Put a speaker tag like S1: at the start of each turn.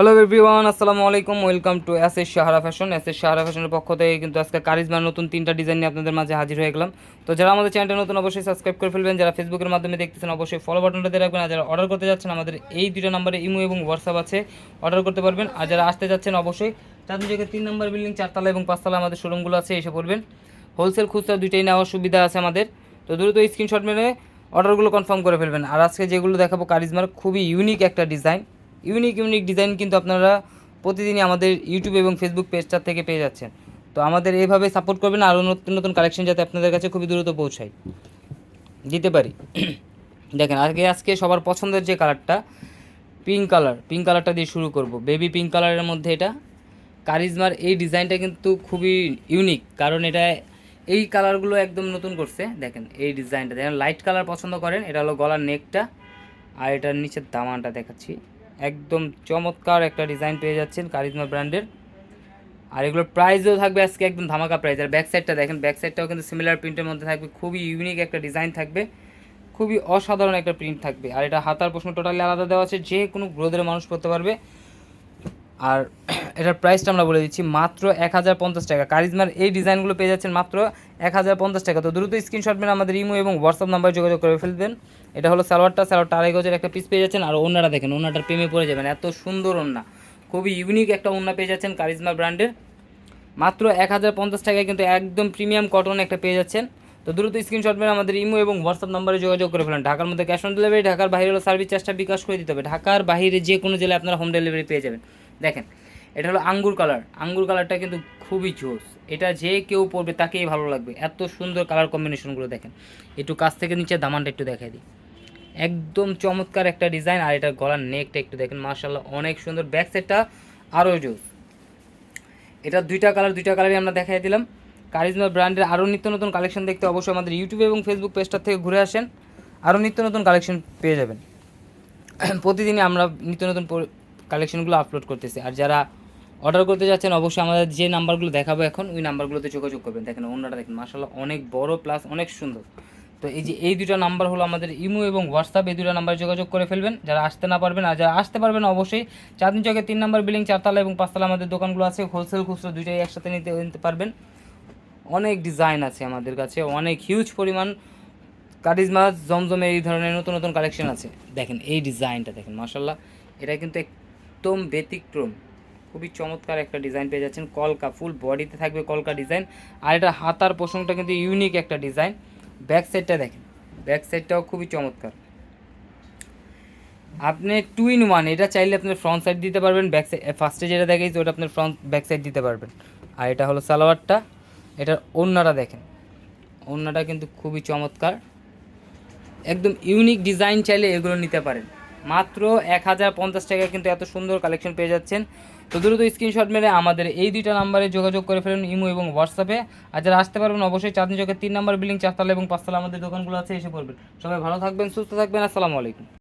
S1: Hello everyone আসসালামু আলাইকুম welcome to S S Sahara fashion S S Sahara ফ্যাশনের পক্ষ থেকে কিন্তু আজকে কারিজমার নতুন তিনটা ডিজাইন নিয়ে আপনাদের মাঝে হাজির হয়ে গেলাম। তো যারা আমাদের চ্যানেলটা নতুন অবশ্যই সাবস্ক্রাইব করে ফেলবেন, যারা ফেসবুকের মাধ্যমে দেখতেছেন অবশ্যই ফলো বাটনটা দিয়ে রাখবেন, আর যারা অর্ডার করতে যাচ্ছেন, আমাদের এই দুটো নাম্বারে ইমো এবং হোয়াটসঅ্যাপ আছে অর্ডার করতে পারবেন। আর যারা আসতে যাচ্ছেন অবশ্যই চাঁদনি জায়গায় তিন নম্বর বিল্ডিং চারতলা এবং পাঁচতলা আমাদের শোরুমগুলো আছে, এসে পড়বেন। হোলসেল খুচরা দুইটাই নেওয়ার সুবিধা আছে আমাদের। তো দ্রুত স্ক্রিনশট মেরে অর্ডারগুলো কনফার্ম করে ফেলবেন। আর আজকে যেগুলো দেখাবো কারিজমার, খুবই ইউনিক একটা ডিজাইন ইউনিক ইউনিক ডিজাইন কিন্তু আপনারা প্রতিদিনই আমাদের ইউটিউব এবং ফেসবুক পেজটা থেকে পেয়ে যাচ্ছেন। তো আমাদের এভাবে সাপোর্ট করবেন আরও নতুন নতুন কালেকশন যাতে আপনাদের কাছে খুবই দ্রুত পৌঁছায়। দিতে পারি। দেখেন আজকে আজকে সবার পছন্দের যে কালারটা পিঙ্ক কালার পিঙ্ক কালারটা দিয়ে শুরু করব। বেবি পিঙ্ক কালারের মধ্যে এটা। কারিজমার এই ডিজাইনটা কিন্তু খুবই ইউনিক কারণ এটা এই কালারগুলো একদম নতুন করছে। দেখেন, এই ডিজাইনটা দেখেন লাইট কালার পছন্দ করেন, এটা হলো গলার নেকটা আর এটার নিচের দামানটা দেখাচ্ছি। একদম চমৎকার একটা ডিজাইন পেয়ে যাচ্ছেন কারিজমা ব্র্যান্ডের আর এগুলোর প্রাইসও থাকবে আজকে একদম ধামাকা প্রাইস আর ব্যাক সাইডটা দেখেন ব্যাক সাইডটাও কিন্তু সিমিলার প্রিন্টের মধ্যে থাকবে। খুবই ইউনিক একটা ডিজাইন থাকবে। খুবই অসাধারণ একটা প্রিন্ট থাকবে। আর এটা হাতার প্রশ্ন টোটালি আলাদা দেওয়া আছে। যে কোনো গ্রোদের মানুষ পড়তে পারবে। আর এটার প্রাইসটা আমরা বলে দিচ্ছি মাত্র এক হাজার পঞ্চাশ টাকা। কারিজমার এই ডিজাইনগুলো পেয়ে যাচ্ছেন মাত্র এক হাজার পঞ্চাশ টাকা। তো দ্রুত স্ক্রিনশট মেরে আমাদের ইমো এবং হোয়াটসঅ্যাপ নাম্বারে যোগাযোগ করে ফেলবেন এটা হলো সালোয়ারটা। সালোয়ারটা আড়াই গজের একটা পিস পেয়ে যাচ্ছেন। আর ওনারা দেখেন ওনাটার প্রেমে পড়ে যাবেন। এত সুন্দর ওন্না। খুবই ইউনিক একটা ওন্না পেয়ে যাচ্ছেন কারিজমা ব্র্যান্ডের মাত্র এক হাজার পঞ্চাশ টাকায় কিন্তু একদম প্রিমিয়াম কটন একটা পেয়ে যাচ্ছেন। তো দ্রুত স্ক্রিনশট মেরে আমাদের ইমো এবং হোয়াটসঅ্যাপ নাম্বারে যোগাযোগ করে ফেলেন। ঢাকার মধ্যে ক্যাশ অন ডেলিভারি ঢাকার বাইরে হলো সার্ভিস চার্জটা বিকাশ করে দিতে হবে। ঢাকার বাইরে যে কোনো জেলায় আপনারা হোম ডেলিভারি পেয়ে যাবেন। দেখেন, এটা হলো আঙ্গুর কালার আঙ্গুর কালারটা কিন্তু খুবই জোস। এটা যে কেউ পরবে তাকেই ভালো লাগবে। এত সুন্দর কালার কম্বিনেশনগুলো দেখেন। একটু কাছ থেকে নিচে দামানটা একটু দেখাই দিই। একদম চমৎকার একটা ডিজাইন আর এটা গলার নেকটা একটু দেখেন মার্শাল্লাহ অনেক সুন্দর। ব্যাক সাইডটা আরও জোস। এটা দুইটা কালার দুইটা কালারই আমরা দেখাই দিলাম। কারিজমা ব্র্যান্ডের আরও নিত্য নতুন কালেকশন দেখতে অবশ্যই আমাদের ইউটিউব এবং ফেসবুক পেজটার থেকে ঘুরে আসেন। আরও নিত্য নতুন কালেকশন পেয়ে যাবেন। প্রতিদিনই আমরা নিত্য নতুন কালেকশনগুলো আপলোড করতেছি। আর যারা অর্ডার করতে যাচ্ছেন, অবশ্যই আমাদের যে নাম্বারগুলো দেখাবো এখন, ওই নাম্বারগুলোতে যোগাযোগ করবেন। দেখেন অন্যটা দেখেন মাসাল্লাহ অনেক বড় প্লাস অনেক সুন্দর। তো এই যে এই দুটো নাম্বার হলো আমাদের ইমো এবং হোয়াটসঅ্যাপ, এই দুটো নাম্বারে যোগাযোগ করে ফেলবেন। যারা আসতে না পারবেন, আর যারা আসতে পারবেন, অবশ্যই চাঁদনি চকে তিন নাম্বার বিল্ডিং চারতলা এবং পাঁচতলা আমাদের দোকানগুলো আছে। হোলসেল খুচরো দুইটাই একসাথে নিতে নিতে পারবেন। অনেক ডিজাইন আছে আমাদের কাছে, অনেক হিউজ পরিমাণ কারিজমা, জমজমে এই ধরনের নতুন নতুন কালেকশন আছে। দেখেন, এই ডিজাইনটা দেখেন মাসাল্লাহ এটা কিন্তু একদম ব্যতিক্রম। খুবই চমৎকার একটা ডিজাইন পেয়ে যাচ্ছেন। কলকা ফুল বডিতে থাকবে কলকা ডিজাইন আর এটা হাতার পোষণটা কিন্তু ইউনিক একটা ডিজাইন ব্যাক সাইডটা দেখেন। ব্যাক সাইডটাও খুবই চমৎকার। আপনি টু ইন ওয়ান এটা চাইলে আপনি ফ্রন্ট সাইড দিতে পারবেন ব্যাক সাইড ফার্স্টে যেটা দেখাইছে, ওটা আপনার ফ্রন্ট ব্যাক সাইড দিতে পারবেন। আর এটা হলো সালোয়ারটা। এটার ওড়নাটা দেখেন। ওড়নাটা কিন্তু খুবই চমৎকার। একদম ইউনিক ডিজাইন চাইলে এগুলো নিতে পারেন। মাত্র এক হাজার পঞ্চাশ টাকায় কিন্তু এত সুন্দর কালেকশন পেয়ে যাচ্ছেন। তো দ্রুত স্ক্রিনশট মেরে আমাদের এই দুইটা নাম্বারে যোগাযোগ করে ফেলুন ইমো এবং হোয়াটসঅ্যাপে। আর যারা আসতে পারবেন, অবশ্যই চাঁদনি চকের তিন নাম্বার বিল্ডিং চারতলা এবং পাঁচতলা আমাদের দোকানগুলো আছে, এসে পড়বেন। সবাই ভালো থাকবেন, সুস্থ থাকবেন, আসসালামু আলাইকুম।